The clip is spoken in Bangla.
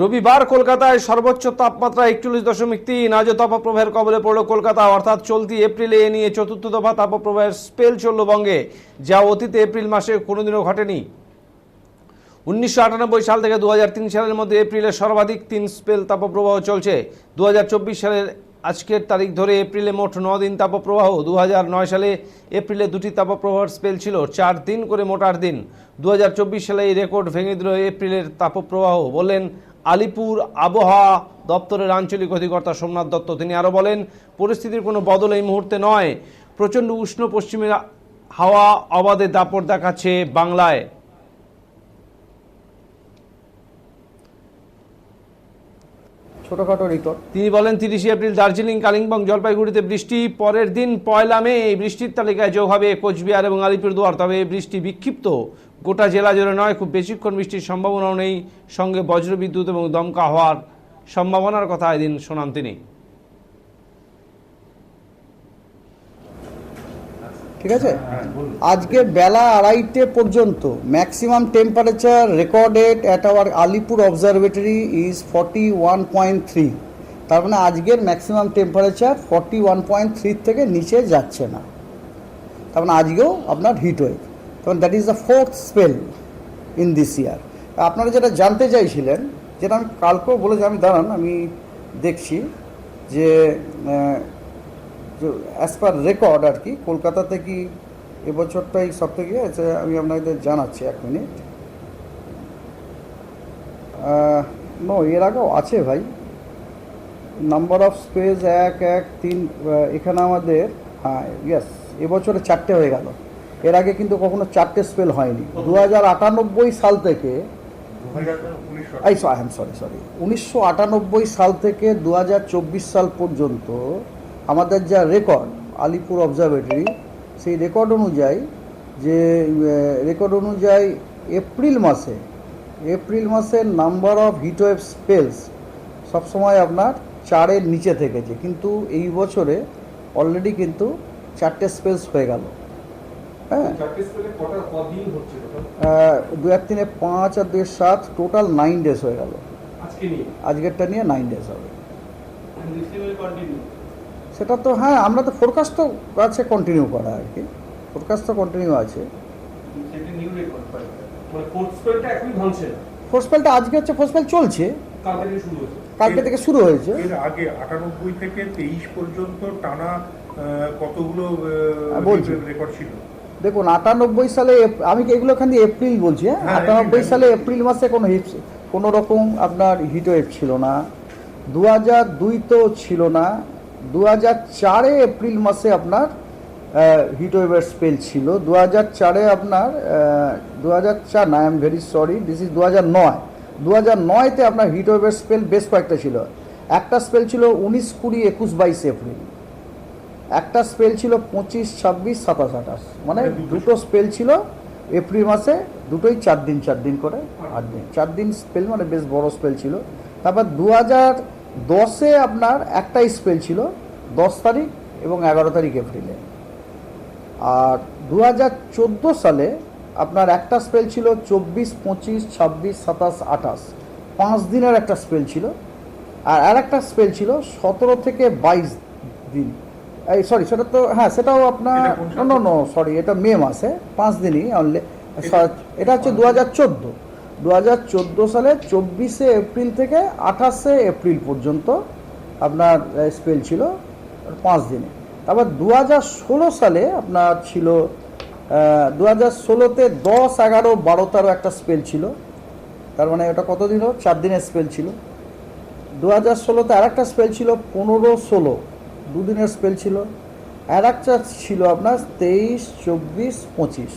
রবিবার কলকাতায় সর্বোচ্চ তাপমাত্রা একচল্লিশ দশমিক তিন, আজও তাপপ্রবাহের কবলে পড়ল কলকাতা, অর্থাৎ চলতি এপ্রিলে এ নিয়ে চতুর্থ দফা তাপপ্রবাহের স্পেল চলল বঙ্গে, যা অতীতে এপ্রিল মাসে কোনোদিনও ঘটেনি। উনিশশো আটানব্বই সাল থেকে দু হাজার তিন সালের মধ্যে এপ্রিলে সর্বাধিক তিন স্পেল তাপপ্রবাহ চলছে। দু হাজার চব্বিশ সালের আজকের তারিখ ধরে এপ্রিলে মোট ন দিন তাপপ্রবাহ দু সালে এপ্রিলে দুটি তাপপ্রবাহের স্পেল ছিল, চার দিন করে মোট আট দিন। দু হাজার চব্বিশ সালে এই রেকর্ড ভেঙে দিল এপ্রিলের তাপপ্রবাহ, বললেন আলিপুর আবহাওয়া দপ্তরের আঞ্চলিক অধিকর্তা সোমনাথ দত্ত, তিনি আরও বলেন, পরিস্থিতির কোনো বদল এই মুহূর্তে নয়। প্রচণ্ড উষ্ণ পশ্চিমের হাওয়া অবাধে দাপট দেখাচ্ছে বাংলায়। ছোটোখাটো ঋতু তিনি বলেন, তিরিশে এপ্রিল দার্জিলিং, কালিম্পং, জলপাইগুড়িতে বৃষ্টি, পরের দিন পয়লা মে, এই বৃষ্টির তালিকায় যোগ হবে কোচবিহার এবং আলিপুরদুয়ার। তবে বৃষ্টি বিক্ষিপ্ত, গোটা জেলা জুড়ে নয়, খুব বেশিক্ষণ বৃষ্টির সম্ভাবনাও নেই। সঙ্গে বজ্রবিদ্যুৎ এবং দমকা হওয়ার সম্ভাবনার কথা এদিন শোনান তিনি। ঠিক আছে? আজকে বেলা আড়াইটে পর্যন্ত maximum temperature recorded at our Alipore observatory is forty one point three তার মানে আজকের maximum temperature forty one point three থেকে নিচে যাচ্ছে না। তার মানে আজকেও আপনার হিট ওয়েভ তখন that is the fourth spell in this year আপনারা যেটা জানতে চাইছিলেন, যেটা আমি কালকেও বলেছি, আমি দাঁড়ান, আমি দেখছি যে অ্যাজ পার রেকর্ড আর কি কলকাতাতে কি এবছরটাই সব থেকে আছে আমি আপনাদের জানাচ্ছি এক মিনিট। নো এর আগেও আছে ভাই। নাম্বার অফ স্পেস এক এক তিন এখানে আমাদের হ্যাঁ ইয়েস এবছরে চারটে হয়ে গেল। এর আগে কিন্তু কখনো চারটে স্পেল হয়নি। দু হাজার আটানব্বই সাল থেকে আই এম সরি সরি উনিশশো আটানব্বই সাল থেকে দু হাজার চব্বিশ সাল পর্যন্ত আমাদের যা রেকর্ড আলিপুর অবজারভেটরি সেই রেকর্ড অনুযায়ী যে রেকর্ড অনুযায়ী এপ্রিল মাসে এপ্রিল মাসের নাম্বার অফ হিটওয়েভ স্পেলস সবসময় আপনার চারের নিচে থেকেছে। কিন্তু এই বছরে অলরেডি কিন্তু চারটে স্পেলস হয়ে গেল। হ্যাঁ? দু এক তিনে পাঁচ আর দুই সাত টোটাল নাইন ডেজ হয়ে গেল। আজকেরটা নিয়ে নাইন ডেজ হবে। সেটা তো হ্যাঁ আমরা তো ফোরকাস্ট তো আছে কন্টিনিউ করা আর কি। ফোরকাস্ট তো কন্টিনিউ আছে। ফোর্সপেলটা আজকে হচ্ছে ফোর্সপেল চলছে। কালকে থেকে শুরু হয়েছে। এর আগে আটানব্বই থেকে তেইশ পর্যন্ত টানা কতগুলো হ্যাঁ, রেকর্ড ছিল? দেখুন আটানব্বই সালে আমি কি এগুলো খালি এপ্রিল বলছি হ্যাঁ? হ্যাঁ, আটানব্বই সালে এপ্রিল মাসে কোনো হিট কোনো রকম আপনার হিট ওয়েভ ছিল না। দু হাজার দুই তো ছিল না। দু হাজার চারে এপ্রিল মাসে আপনার হিট ওয়েভের স্পেল ছিল। দু হাজার চারে আপনার দু হাজার চার না I am very sorry this is দু হাজার নয়। দু হাজার নয়তে আপনার হিট ওয়েভের স্পেল বেশ কয়েকটা ছিল। একটা স্পেল ছিল উনিশ কুড়ি একুশ বাইশ এপ্রিল। একটা স্পেল ছিল পঁচিশ ছাব্বিশ সাতাশ আঠাশ। মানে মানে দুটো স্পেল ছিল এপ্রিল মাসে দুটোই চার দিন চার দিন করে আট দিন। চার দিন স্পেল মানে বেশ বড় স্পেল ছিল। তারপর দু হাজার দশে আপনার একটা স্পেল ছিল দশ তারিখ এবং এগারো তারিখ এপ্রিলে। আর দু হাজার চোদ্দ সালে আপনার একটা স্পেল ছিল চব্বিশ পঁচিশ ছাব্বিশ সাতাশ আঠাশ। পাঁচ দিনের একটা স্পেল ছিল। আর আর একটা স্পেল ছিল সতেরো থেকে বাইশ দিন। এই সরি সেটা তো হ্যাঁ সেটাও আপনার নো নো সরি এটা মে মাসে পাঁচ দিনই অনলি এটা হচ্ছে দু হাজার চোদ্দ। দু হাজার চোদ্দ সালে চব্বিশে এপ্রিল থেকে আঠাশে এপ্রিল পর্যন্ত আপনার স্পেল ছিল পাঁচ দিনে। তারপর দু হাজার ষোলো সালে আপনার ছিল দু হাজার ষোলোতে দশ, এগারো বারো তেরো একটা স্পেল ছিল। তার মানে ওটা কতদিন হলো? চার দিনের স্পেল ছিল। দু হাজার ষোলোতে আর একটা স্পেল ছিল, পনেরো, ষোলো। দুদিনের স্পেল ছিল। আর একটা ছিল আপনার তেইশ, চব্বিশ, পঁচিশ।